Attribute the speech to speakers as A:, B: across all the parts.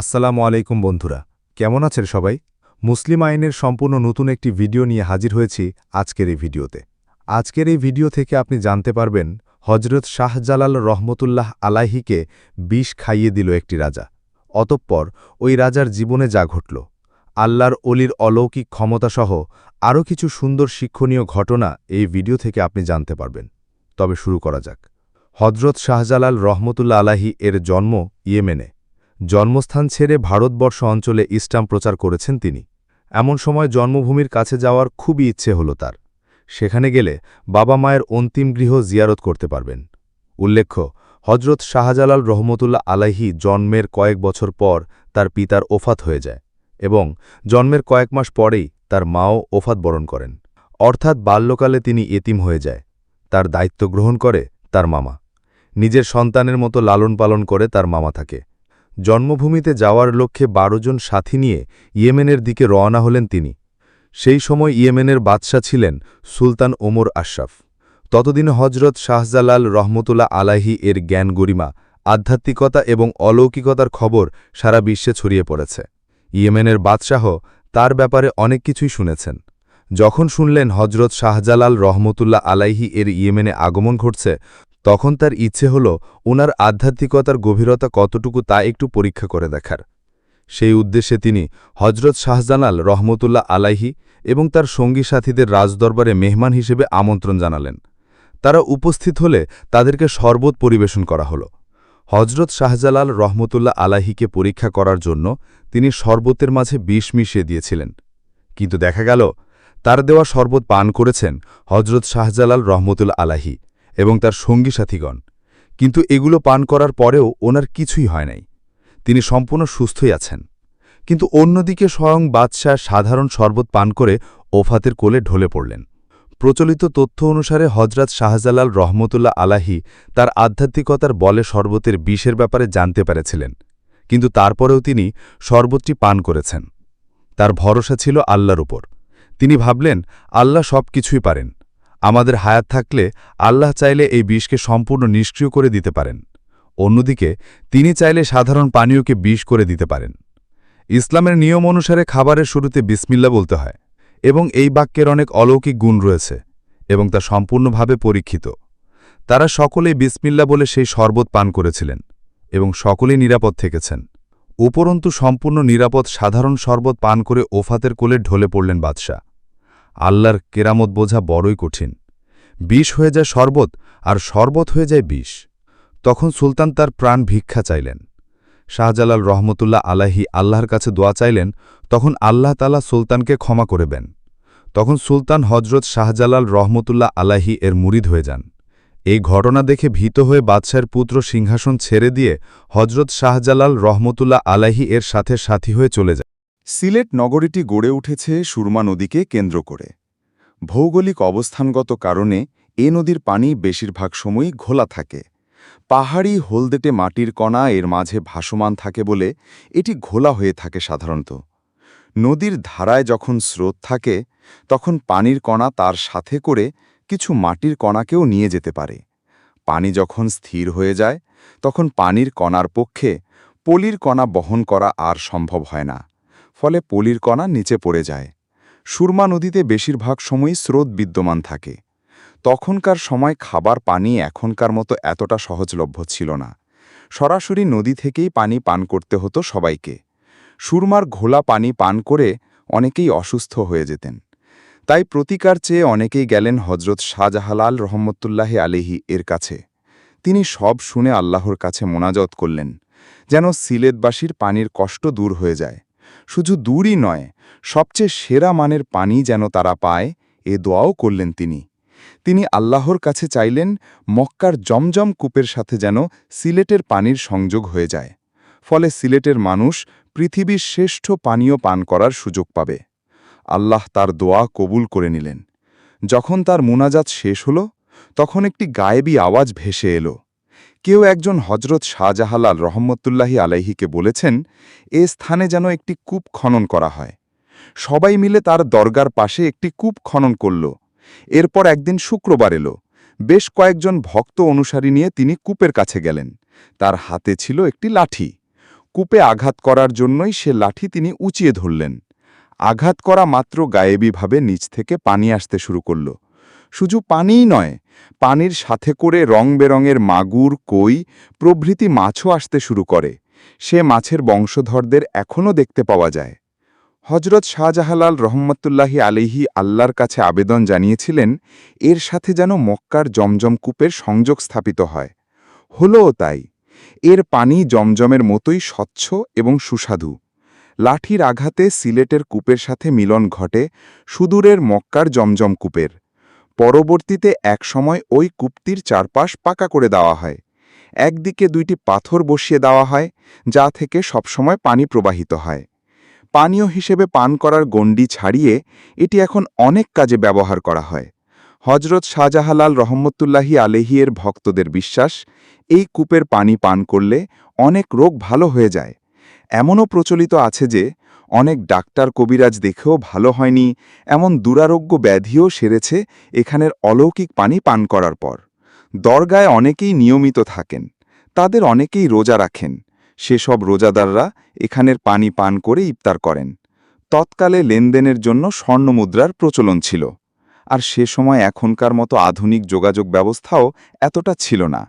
A: আসসালামু আলাইকুম বন্ধুরা, কেমন আছেন সবাই? মুসলিম আইনের সম্পূর্ণ নতুন একটি ভিডিও নিয়ে হাজির হয়েছি আজকের এই ভিডিওতে। আজকের এই ভিডিও থেকে আপনি জানতে পারবেন হজরত শাহজালাল রহমতুল্লাহ আলাহিকে বিষ খাইয়ে দিল একটি রাজা। অতঃপর ওই রাজার জীবনে যা ঘটল, আল্লাহর অলির অলৌকিক ক্ষমতাসহ আরও কিছু সুন্দর শিক্ষণীয় ঘটনা এই ভিডিও থেকে আপনি জানতে পারবেন। তবে শুরু করা যাক। হজরত শাহজালাল রহমতুল্লা আলাহি এর জন্ম ইয়েমেনে। জন্মস্থান ছেড়ে ভারতবর্ষ অঞ্চলে ইসলাম প্রচার করেছেন তিনি। এমন সময় জন্মভূমির কাছে যাওয়ার খুবই ইচ্ছে হল তার। সেখানে গেলে বাবা মায়ের অন্তিম গৃহ জিয়ারত করতে পারবেন। উল্লেখ্য হজরত শাহজালাল রহমতুল্লাহ আলাহি জন্মের কয়েক বছর পর তার পিতার ওফাত হয়ে যায় এবং জন্মের কয়েক মাস পরেই তার মাও ওফাত বরণ করেন। অর্থাৎ বাল্যকালে তিনি এতিম হয়ে যায়। তার দায়িত্ব গ্রহণ করে তার মামা। নিজের সন্তানের মতো লালন পালন করে তার মামা থাকে। জন্মভূমিতে যাওয়ার লক্ষ্যে বারো জন সাথী নিয়ে ইয়েমেনের দিকে রওনা হলেন তিনি। সেই সময় ইয়েমেনের বাদশাহ ছিলেন সুলতান ওমর আশরাফ। ততদিনে হজরত শাহজালাল রহমতুল্লাহ আলাহি এর জ্ঞান গরিমা, আধ্যাত্মিকতা এবং অলৌকিকতার খবর সারা বিশ্বে ছড়িয়ে পড়েছে। ইয়েমেনের বাদশাহ তার ব্যাপারে অনেক কিছুই শুনেছেন। যখন শুনলেন হজরত শাহজালাল রহমতুল্লাহ আলাইহি এর ইয়েমেনে আগমন ঘটছে তখন তার ইচ্ছে হল ওনার আধ্যাত্মিকতার গভীরতা কতটুকু তা একটু পরীক্ষা করে দেখার। সেই উদ্দেশ্যে তিনি হজরত শাহজালাল রহমতুল্লাহ আলাইহি এবং তার সঙ্গী সাথীদের রাজদরবারে মেহমান হিসেবে আমন্ত্রণ জানালেন। তারা উপস্থিত হলে তাদেরকে শরবত পরিবেশন করা হল। হজরত শাহজালাল রহমতুল্লাহ আলাহিকে পরীক্ষা করার জন্য তিনি শরবতের মাঝে বিষ মিশিয়ে দিয়েছিলেন। কিন্তু দেখা গেল, তার দেওয়া শরবত পান করেছেন হজরত শাহজালাল রহমতুল্লা আলাহি এবং তার সঙ্গী সাথীগণ। কিন্তু এগুলো পান করার পরেও ওনার কিছুই হয় নাই। তিনি সম্পূর্ণ সুস্থই আছেন। কিন্তু অন্যদিকে স্বয়ং বাদশাহ সাধারণ শরবত পান করে ওফাতের কোলে ঢলে পড়লেন। প্রচলিত তথ্য অনুসারে হজরত শাহজালাল রহমতুল্লাহ আলাহি তার আধ্যাত্মিকতার বলে শরবতের বিষের ব্যাপারে জানতে পেরেছিলেন। কিন্তু তারপরেও তিনি শরবতটি পান করেছেন। তার ভরসা ছিল আল্লাহর উপর। তিনি ভাবলেন, আল্লাহ সব কিছুই পারেন। আমাদের হায়াত থাকলে আল্লাহ চাইলে এই বিষকে সম্পূর্ণ নিষ্ক্রিয় করে দিতে পারেন। অন্যদিকে, তিনি চাইলে সাধারণ পানীয়কে বিষ করে দিতে পারেন। ইসলামের নিয়ম অনুসারে খাবারের শুরুতে বিসমিল্লা বলতে হয় এবং এই বাক্যের অনেক অলৌকিক গুণ রয়েছে এবং তা সম্পূর্ণভাবে পরীক্ষিত। তারা সকলেই বিসমিল্লা বলে সেই শরবত পান করেছিলেন এবং সকলেই নিরাপদ থেকেছেন। উপরন্তু সম্পূর্ণ নিরাপদ সাধারণ শরবত পান করে ওফাতের কোলে ঢলে পড়লেন বাদশাহ। আল্লাহর কেরামত বোঝা বড়ই কঠিন। বিষ হয়ে যায় শরবত, আর শরবত হয়ে যায় বিষ। তখন সুলতান তার প্রাণ ভিক্ষা চাইলেন। শাহজালাল রহমতুল্লাহ আলাহি আল্লাহর কাছে দোয়া চাইলেন, তখন আল্লাহ তালা সুলতানকে ক্ষমা করবেন তখন সুলতান হজরত শাহজালাল রহমতুল্লাহ আলাহি এর মুরিদ হয়ে যান। এই ঘটনা দেখে ভীত হয়ে বাদশাহের পুত্র সিংহাসন ছেড়ে দিয়ে হজরত শাহজালাল রহমতুল্লাহ আলাহি এর সাথে সাথী হয়ে চলে যায়
B: সিলেট নগরীটি গড়ে উঠেছে সুরমা নদীকে কেন্দ্র করে। ভৌগোলিক অবস্থানগত কারণে এ নদীর পানি বেশিরভাগ সময়ই ঘোলা থাকে। পাহাড়ি হলদেটে মাটির কণা এর মাঝে ভাসমান থাকে বলে এটি ঘোলা হয়ে থাকে সাধারণত। নদীর ধারায় যখন স্রোত থাকে, তখন পানির কণা তার সাথে করে কিছু মাটির কণাকেও নিয়ে যেতে পারে। পানি যখন স্থির হয়ে যায়, তখন পানির কণার পক্ষে পলির কণা বহন করা আর সম্ভব হয় না। ফলে পলির কণা নিচে পড়ে যায়। সুরমা নদীতে বেশিরভাগ সময়ই স্রোত বিদ্যমান থাকে। তখনকার সময় খাবার পানি এখনকার মতো এতটা সহজলভ্য ছিল না। সরাসরি নদী থেকেই পানি পান করতে হতো সবাইকে। সুরমার ঘোলা পানি পান করে অনেকেই অসুস্থ হয়ে যেতেন। তাই প্রতিকার চেয়ে অনেকেই গেলেন হজরত শাহজাহালাল রহমতুল্লাহ আলিহি এর কাছে। তিনি সব শুনে আল্লাহর কাছে মোনাজত করলেন, যেন সিলেটবাসীর পানির কষ্ট দূর হয়ে যায়। শুধু দূরই নয়, সবচেয়ে সেরা মানের পানি যেন তারা পায়, এ দোয়াও করলেন তিনি। তিনি আল্লাহর কাছে চাইলেন মক্কার জমজম কূপের সাথে যেন সিলেটের পানির সংযোগ হয়ে যায়। ফলে সিলেটের মানুষ পৃথিবীর শ্রেষ্ঠ পানীয় পান করার সুযোগ পাবে। আল্লাহ তার দোয়া কবুল করে নিলেন। যখন তার মুনাজাত শেষ হল, তখন একটি গায়েবী আওয়াজ ভেসে এলো। কেউ একজন হজরত শাহজাহালাল রহমতুল্লাহি আলাইহিকে বলেছেন, এ স্থানে যেন একটি কূপ খনন করা হয়। সবাই মিলে তার দরগার পাশে একটি কূপ খনন করল। এরপর একদিন শুক্রবার এলো। বেশ কয়েকজন ভক্ত অনুসারী নিয়ে তিনি কূপের কাছে গেলেন। তার হাতে ছিল একটি লাঠি। কূপে আঘাত করার জন্যই সে লাঠি তিনি উঁচিয়ে ধরলেন। আঘাত করা মাত্র গায়েবীভাবে নিচ থেকে পানি আসতে শুরু করল। শুধু পানিই নয়, পানির সাথে করে রং বেরঙের মাগুর, কই, প্রভৃতি মাছও আসতে শুরু করে। সে মাছের বংশধরদের এখনও দেখতে পাওয়া যায়। হজরত শাহজাহালাল রহমতুল্লাহি আলিহি আল্লাহর কাছে আবেদন জানিয়েছিলেন, এর সাথে যেন মক্কার জমজম কূপের সংযোগ স্থাপিত হয়। হলও তাই। এর পানি জমজমের মতোই স্বচ্ছ এবং সুস্বাদু। লাঠির আঘাতে সিলেটের কূপের সাথে মিলন ঘটে সুদূরের মক্কার জমজম কূপের। পরবর্তীতে একসময় ওই কূপটির চারপাশ পাকা করে দেওয়া হয়। একদিকে দুইটি পাথর বসিয়ে দেওয়া হয়, যা থেকে সবসময় পানি প্রবাহিত হয়। পানীয় হিসেবে পান করার গণ্ডি ছাড়িয়ে এটি এখন অনেক কাজে ব্যবহার করা হয়। হজরত শাহজাহালাল রহমতুল্লাহি আলেহিয়ের ভক্তদের বিশ্বাস, এই কূপের পানি পান করলে অনেক রোগ ভালো হয়ে যায়। এমনও প্রচলিত আছে যে অনেক ডাক্তার কবিরাজ দেখেও ভালো হয়নি, এমন দুরারোগ্য ব্যাধিও সেরেছে এখানের অলৌকিক পানি পান করার পর। দরগায় অনেকেই নিয়মিত থাকেন, তাদের অনেকেই রোজা রাখেন, সেসব রোজাদাররা এখানের পানি পান করে ইফতার করেন। তৎকালে লেনদেনের জন্য স্বর্ণমুদ্রার প্রচলন ছিল, আর সে সময় এখনকার মতো আধুনিক যোগাযোগ ব্যবস্থাও এতটা ছিল না।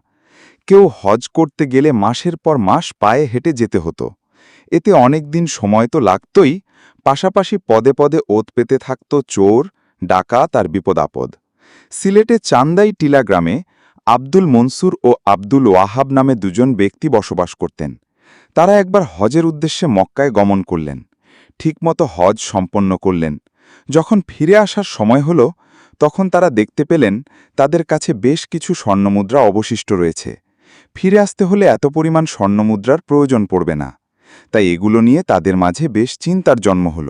B: কেউ হজ করতে গেলে মাসের পর মাস পায়ে হেঁটে যেতে হতো। এতে অনেক দিন সময় তো লাগতই, পাশাপাশি পদে পদে ওত পেতে থাকত চোর, ডাকাত আর বিপদ আপদ সিলেটে চান্দাই টিলা গ্রামে আব্দুল মনসুর ও আব্দুল ওয়াহাব নামে দুজন ব্যক্তি বসবাস করতেন। তারা একবার হজের উদ্দেশ্যে মক্কায় গমন করলেন। ঠিকমতো হজ সম্পন্ন করলেন। যখন ফিরে আসার সময় হল, তখন তারা দেখতে পেলেন তাদের কাছে বেশ কিছু স্বর্ণমুদ্রা অবশিষ্ট রয়েছে। ফিরে আসতে হলে এত পরিমাণ স্বর্ণমুদ্রার প্রয়োজন পড়বে না। তাই এগুলো নিয়ে তাদের মাঝে বেশ চিন্তার জন্ম হল।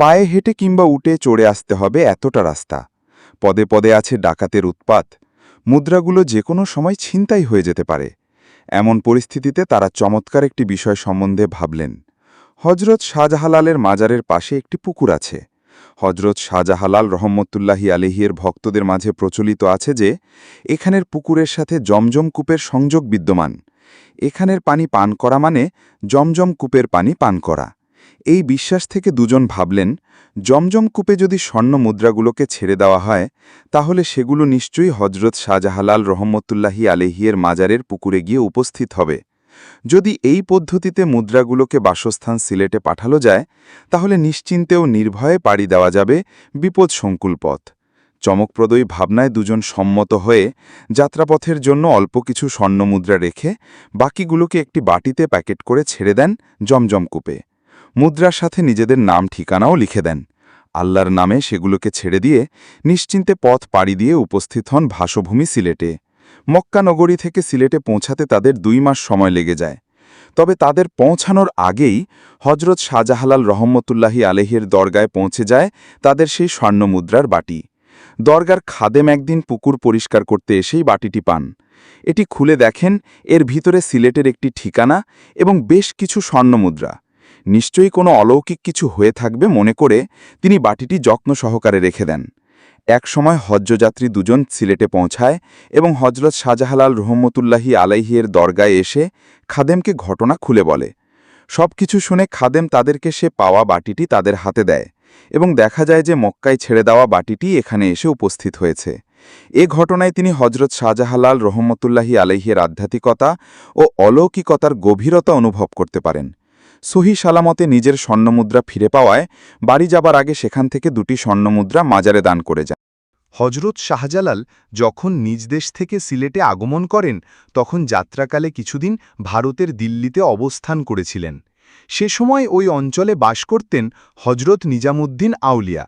B: পায়ে হেঁটে কিংবা উঠে চড়ে আসতে হবে এতটা রাস্তা। পদে পদে আছে ডাকাতের উৎপাত। মুদ্রাগুলো যে কোনো সময় ছিনতাই হয়ে যেতে পারে। এমন পরিস্থিতিতে তারা চমৎকার একটি বিষয় সম্বন্ধে ভাবলেন। হজরত শাহজাহালালের মাজারের পাশে একটি পুকুর আছে। হজরত শাহজাহালাল রহমতুল্লাহি আলিহির ভক্তদের মাঝে প্রচলিত আছে যে, এখানের পুকুরের সাথে জমজম কূপের সংযোগ বিদ্যমান। এখানের পানি পান করা মানে জমজম কূপের পানি পান করা। এই বিশ্বাস থেকে দুজন ভাবলেন, জমজম কূপে যদি স্বর্ণ মুদ্রাগুলোকে ছেড়ে দেওয়া হয়, তাহলে সেগুলো নিশ্চয়ই হজরত শাহজাহালাল রহমতুল্লাহি আলেহিয়ের মাজারের পুকুরে গিয়ে উপস্থিত হবে। যদি এই পদ্ধতিতে মুদ্রাগুলোকে বাসস্থান সিলেটে পাঠালো যায়, তাহলে নিশ্চিন্তেও নির্ভয়ে পাড়ি দেওয়া যাবে বিপদ সংকুল পথ। চমকপ্রদই ভাবনায় দুজন সম্মত হয়ে যাত্রাপথের জন্য অল্প কিছু স্বর্ণমুদ্রা রেখে বাকিগুলোকে একটি বাটিতে প্যাকেট করে ছেড়ে দেন জমজম কূপে। মুদ্রার সাথে নিজেদের নাম ঠিকানাও লিখে দেন। আল্লাহর নামে সেগুলোকে ছেড়ে দিয়ে নিশ্চিন্তে পথ পাড়ি দিয়ে উপস্থিত হন ভাসভূমি সিলেটে। মক্কা নগরী থেকে সিলেটে পৌঁছাতে তাদের দুই মাস সময় লেগে যায়। তবে তাদের পৌঁছানোর আগেই হজরত শাহজাহালাল রহমতুল্লাহি আলেহের দরগায় পৌঁছে যায় তাদের সেই স্বর্ণমুদ্রার বাটি। দরগার খাদেম একদিন পুকুর পরিষ্কার করতে এসেই বাটিটি পান। এটি খুলে দেখেন, এর ভিতরে সিলেটের একটি ঠিকানা এবং বেশ কিছু স্বর্ণমুদ্রা। নিশ্চয়ই কোনো অলৌকিক কিছু হয়ে থাকবে মনে করে তিনি বাটিটি যত্ন সহকারে রেখে দেন। এক সময় হজ্জযাত্রী দুজন সিলেটে পৌঁছায় এবং হজরত শাহজাহালাল রহমতুল্লাহি আলাইহিয়ের দরগায় এসে খাদেমকে ঘটনা খুলে বলে। সব কিছু শুনে খাদেম তাদেরকে সে পাওয়া বাটিটি তাদের হাতে দেয়। এবং দেখা যায় যে মক্কায় ছেড়ে দেওয়া বাটিটি এখানে এসে উপস্থিত হয়েছে। এ ঘটনায় তিনি হজরত শাহজাহালাল রহমতুল্লাহি আলাইহিয়ের আধ্যাত্মিকতা ও অলৌকিকতার গভীরতা অনুভব করতে পারেন। সহি সালামতে নিজের স্বর্ণমুদ্রা ফিরে পাওয়ায় বাড়ি যাবার আগে সেখান থেকে দুটি স্বর্ণমুদ্রা মাজারে দান করে যান।
A: হজরত শাহজালাল যখন নিজ দেশ থেকে সিলেটে আগমন করেন, তখন যাত্রাকালে কিছুদিন ভারতের দিল্লিতে অবস্থান করেছিলেন। সে সময় ওই অঞ্চলে বাস করতেন হজরত নিজামুদ্দিন আউলিয়া।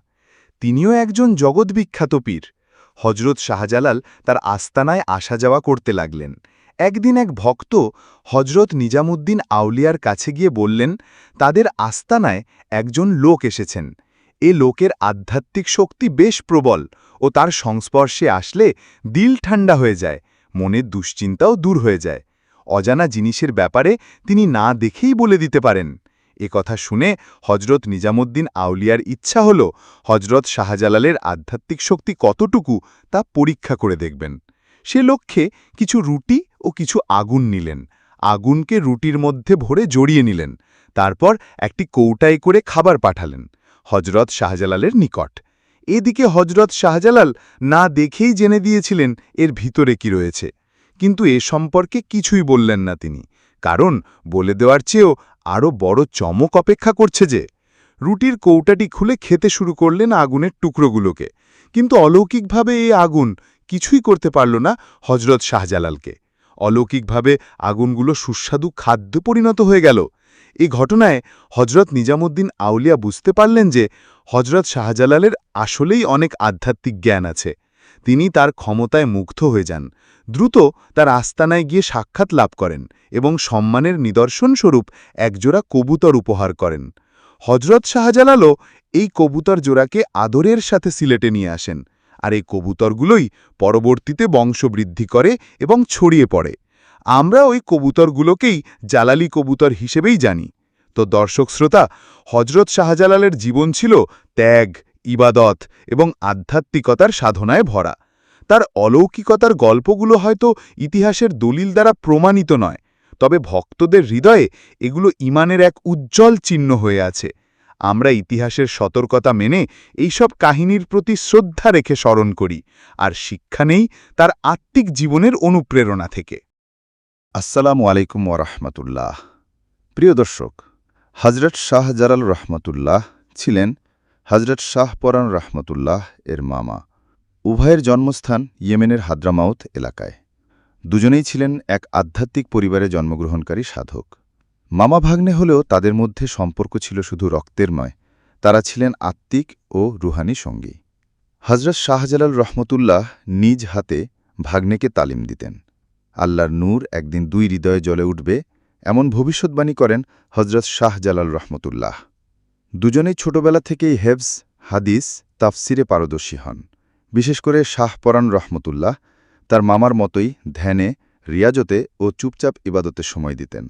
A: তিনিও একজন জগৎবিখ্যাত পীর। হজরত শাহজালাল তার আস্তানায় আসা যাওয়া করতে লাগলেন। একদিন এক ভক্ত হজরত নিজামুদ্দিন আউলিয়ার কাছে গিয়ে বললেন, তাদের আস্তানায় একজন লোক এসেছেন। এ লোকের আধ্যাত্মিক শক্তি বেশ প্রবল ও তার সংস্পর্শে আসলে দিল ঠান্ডা হয়ে যায়, মনের দুশ্চিন্তাও দূর হয়ে যায়। অজানা জিনিসের ব্যাপারে তিনি না দেখেই বলে দিতে পারেন। এ কথা শুনে হজরত নিজামুদ্দিন আউলিয়ার ইচ্ছা হল হজরত শাহজালালের আধ্যাত্মিক শক্তি কতটুকু তা পরীক্ষা করে দেখবেন। সে লক্ষ্যে কিছু রুটি ও কিছু আগুন নিলেন।
B: আগুনকে রুটির মধ্যে ভরে জড়িয়ে নিলেন। তারপর একটি কৌটায় করে খাবার পাঠালেন হজরত শাহজালালের নিকট। এদিকে হজরত শাহজালাল না দেখেই জেনে দিয়েছিলেন এর ভিতরে কি রয়েছে। কিন্তু এ সম্পর্কে কিছুই বললেন না তিনি, কারণ বলে দেওয়ার চেয়েও আরও বড় চমক অপেক্ষা করছে যে রুটির কৌটাটি খুলে খেতে শুরু করলেন আগুনের টুকরোগুলোকে। কিন্তু অলৌকিকভাবে এই আগুন কিছুই করতে পারল না হজরত শাহজালালকে। অলৌকিকভাবে আগুনগুলো সুস্বাদু খাদ্য পরিণত হয়ে গেল। এই ঘটনায় হজরত নিজামুদ্দিন আউলিয়া বুঝতে পারলেন যে হজরত শাহজালালের আসলেই অনেক আধ্যাত্মিক জ্ঞান আছে। তিনি তার ক্ষমতায় মুগ্ধ হয়ে যান। দ্রুত তার আস্তানায় গিয়ে সাক্ষাৎ লাভ করেন এবং সম্মানের নিদর্শনস্বরূপ একজোড়া কবুতর উপহার করেন। হজরত শাহজালালও এই কবুতর জোড়াকে আদরের সাথে সিলেটে নিয়ে আসেন আর এই কবুতরগুলোই পরবর্তীতে বংশবৃদ্ধি করে এবং ছড়িয়ে পড়ে। আমরা ওই কবুতরগুলোকেই জালালি কবুতর হিসেবেই জানি। তো দর্শক শ্রোতা হজরত শাহজালালের জীবন ছিল ত্যাগ ইবাদত এবং আধ্যাত্মিকতার সাধনায় ভরা। তার অলৌকিকতার গল্পগুলো হয়তো ইতিহাসের দলিল দ্বারা প্রমাণিত নয়, তবে ভক্তদের হৃদয়ে এগুলো ইমানের এক উজ্জ্বল চিহ্ন হয়ে আছে। আমরা ইতিহাসের সতর্কতা মেনে এইসব কাহিনীর প্রতি শ্রদ্ধা রেখে স্মরণ করি, আর শিক্ষা নেই তার আত্মিক জীবনের অনুপ্রেরণা থেকে।
C: আসসালামু আলাইকুম ওরহমতুল্লাহ প্রিয় দর্শক হজরত শাহ জালাল রহমতুল্লাহ ছিলেন হজরত শাহ পরান রহমতুল্লাহ এর মামা। উভয়ের জন্মস্থান ইয়েমেনের হাদ্রামাউথ এলাকায়। দুজনেই ছিলেন এক আধ্যাত্মিক পরিবারে জন্মগ্রহণকারী সাধক। মামা ভাগ্নে হলেও তাদের মধ্যে সম্পর্ক ছিল শুধু রক্তের নয়, তারা ছিলেন আত্মিক ও রুহানি সঙ্গী। হজরত শাহজালাল রহমতুল্লাহ নিজ হাতে ভাগ্নেকে তালিম দিতেন। আল্লাহর নূর একদিন দুই হৃদয়ে জ্বলে উঠবে, এমন ভবিষ্যৎবাণী করেন হজরত শাহজালাল রহমতুল্লাহ। দুজনেই ছোটবেলা থেকেই হেভস হাদিস, তাফসিরে পারদর্শী হন। বিশেষ করে শাহ রহমতুল্লাহ তার মামার মতোই ধ্যানে, রিয়াজতে ও চুপচাপ ইবাদতে সময় দিতেন।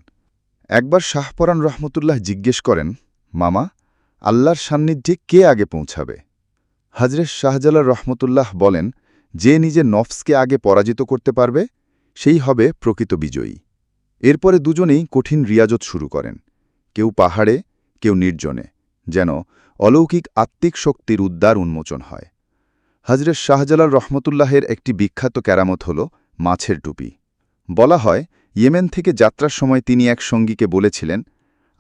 C: একবার শাহপরান রহমতুল্লাহ জিজ্ঞেস করেন, মামা, আল্লাহর সান্নিধ্যে কে আগে পৌঁছাবে? হজরত শাহজালাল রহমতুল্লাহ বলেন, যে নিজে নফসকে আগে পরাজিত করতে পারবে, সেই হবে প্রকৃত বিজয়ী। এরপরে দুজনেই কঠিন রিয়াজত শুরু করেন। কেউ পাহাড়ে, কেউ নির্জনে। যেন অলৌকিক আত্মিক শক্তির উদ্দার উন্মোচন হয়। হজরত শাহজালাল রহমতুল্লাহের একটি বিখ্যাত ক্যারামত হল মাছের টুপি। বলা হয়, ইয়েমেন থেকে যাত্রার সময় তিনি এক সঙ্গীকে বলেছিলেন,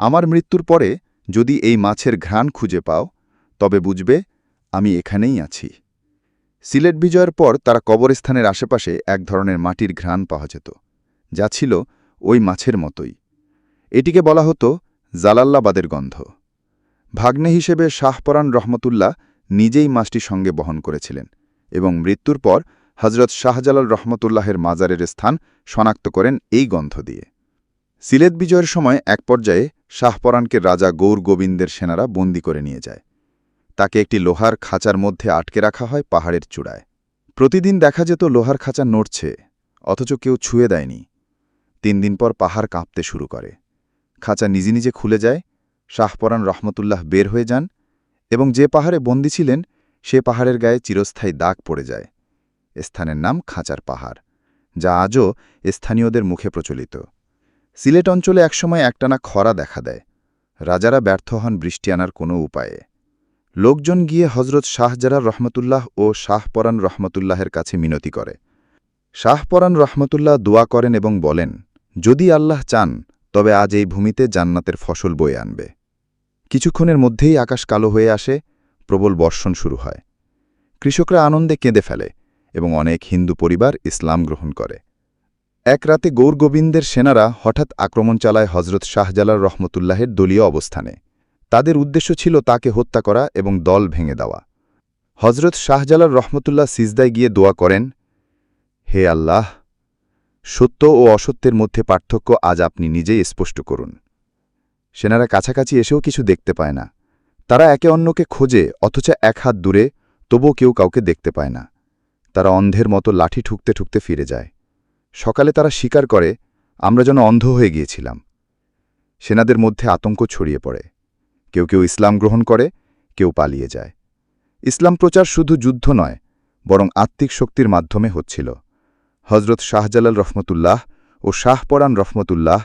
C: আমার মৃত্যুর পরে যদি এই মাছের ঘ্রাণ খুঁজে পাও, তবে বুঝবে আমি এখানেই আছি। সিলেট বিজয়ের পর তারা কবরস্থানের আশেপাশে এক ধরনের মাটির ঘ্রাণ পাওয়া যেত, যা ছিল ওই মাছের মতোই। এটিকে বলা হতো জালাল্লাবাদের গন্ধ। ভাগ্নে হিসেবে শাহপরান রহমতুল্লাহ নিজেই মাছটি সঙ্গে বহন করেছিলেন এবং মৃত্যুর পর হজরত শাহজালাল রহমতুল্লাহের মাজারের স্থান শনাক্ত করেন এই গন্ধ দিয়ে। সিলেট বিজয়ের সময় এক পর্যায়ে শাহপরানকে রাজা গৌর গোবিন্দের সেনারা বন্দি করে নিয়ে যায়। তাকে একটি লোহার খাঁচার মধ্যে আটকে রাখা হয় পাহাড়ের চূড়ায়। প্রতিদিন দেখা যেত লোহার খাঁচা নড়ছে, অথচ কেউ ছুঁয়ে দেয়নি। তিন দিন পর পাহাড় কাঁপতে শুরু করে। খাঁচা নিজে নিজে খুলে যায় শাহপরান রহমতুল্লাহ বের হয়ে যান এবং যে পাহাড়ে বন্দী ছিলেন, সে পাহাড়ের গায়ে চিরস্থায়ী দাগ পড়ে যায়। স্থানের নাম খাঁচার পাহাড়, যা আজও স্থানীয়দের মুখে প্রচলিত। সিলেট অঞ্চলে একসময় একটানা খরা দেখা দেয়। রাজারা ব্যর্থ হন বৃষ্টি আনার কোনো উপায়ে। লোকজন গিয়ে হজরত শাহজারা রহমতুল্লাহ ও শাহপরান রহমতুল্লাহের কাছে মিনতি করে। শাহপরান রহমতুল্লাহ দোয়া করেন এবং বলেন, যদি আল্লাহ চান, তবে আজ এই ভূমিতে জান্নাতের ফসল বয়ে আনবে। কিছুক্ষণের মধ্যেই আকাশ কালো হয়ে আসে, প্রবল বর্ষণ শুরু হয়। কৃষকরা আনন্দে কেঁদে ফেলে এবং অনেক হিন্দু পরিবার ইসলাম গ্রহণ করে। এক রাতে গৌর গোবিন্দের সেনারা হঠাৎ আক্রমণ চালায় হজরত শাহজালাল রহমতুল্লাহের দলীয় অবস্থানে। তাদের উদ্দেশ্য ছিল তাকে হত্যা করা এবং দল ভেঙে দেওয়া। হজরত শাহজালাল রহমতুল্লাহ সিজদায় গিয়ে দোয়া করেন, হে আল্লাহ, সত্য ও অসত্যের মধ্যে পার্থক্য আজ আপনি নিজেই স্পষ্ট করুন। সেনারা কাছাকাছি এসেও কিছু দেখতে পায় না। তারা একে অন্যকে খোঁজে, অথচ এক হাত দূরে তবুও কেউ কাউকে দেখতে পায় না। তারা অন্ধের মতো লাঠি ঠুকতে ঠুকতে ফিরে যায়। সকালে তারা স্বীকার করে, আমরা যেন অন্ধ হয়ে গিয়েছিলাম। সেনাদের মধ্যে আতঙ্ক ছড়িয়ে পড়ে। কেউ কেউ ইসলাম গ্রহণ করে, কেউ পালিয়ে যায়। ইসলাম প্রচার শুধু যুদ্ধ নয়, বরং আত্মিক শক্তির মাধ্যমে হচ্ছিল। হজরত শাহজালাল রহমতুল্লাহ ও শাহপরান রহমতুল্লাহ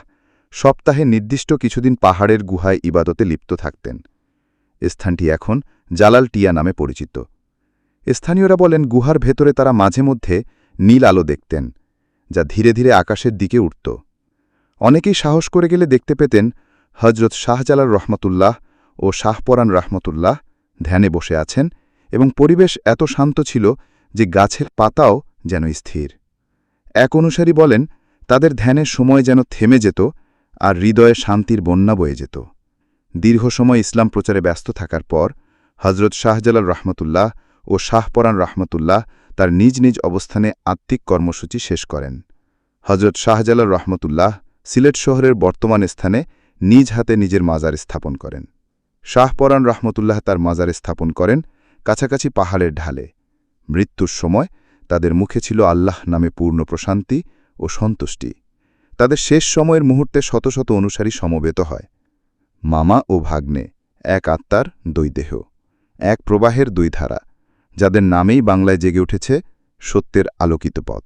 C: সপ্তাহে নির্দিষ্ট কিছুদিন পাহাড়ের গুহায় ইবাদতে লিপ্ত থাকতেন। স্থানটি এখন জালাল টিয়া নামে পরিচিত। স্থানীয়রা বলেন, গুহার ভেতরে তারা মাঝে মধ্যে নীল আলো দেখতেন, যা ধীরে ধীরে আকাশের দিকে উঠত। অনেকেই সাহস করে গেলে দেখতে পেতেন হজরত শাহজালাল রহমতুল্লাহ ও শাহপরান রহমতুল্লাহ ধ্যানে বসে আছেন এবং পরিবেশ এত শান্ত ছিল যে গাছের পাতাও যেন স্থির। এক অনুসারী বলেন, তাদের ধ্যানের সময় যেন থেমে যেত আর হৃদয়ে শান্তির বন্যা বয়ে যেত। দীর্ঘ সময় ইসলাম প্রচারে ব্যস্ত থাকার পর হজরত শাহজালাল রহমতুল্লাহ ও শাহপরান রহমতুল্লাহ তার নিজ নিজ অবস্থানে আত্মিক কর্মসূচি শেষ করেন। হজরত শাহজালাল রহমতুল্লাহ সিলেট শহরের বর্তমান স্থানে নিজ হাতে নিজের মাজার স্থাপন করেন। শাহপরান রহমতুল্লাহ তার মাজার স্থাপন করেন কাছাকাছি পাহাড়ের ঢালে। মৃত্যুর সময় তাদের মুখে ছিল আল্লাহ নামে পূর্ণ প্রশান্তি ও সন্তুষ্টি। তাদের শেষ সময়ের মুহূর্তে শত শত অনুসারী সমবেত হয়। মামা ও ভাগ্নে, এক আত্মার, দুই দেহ, এক প্রবাহের দুই ধারা, যাদের নামেই বাংলায় জেগে উঠেছে সত্যের আলোকিত পথ।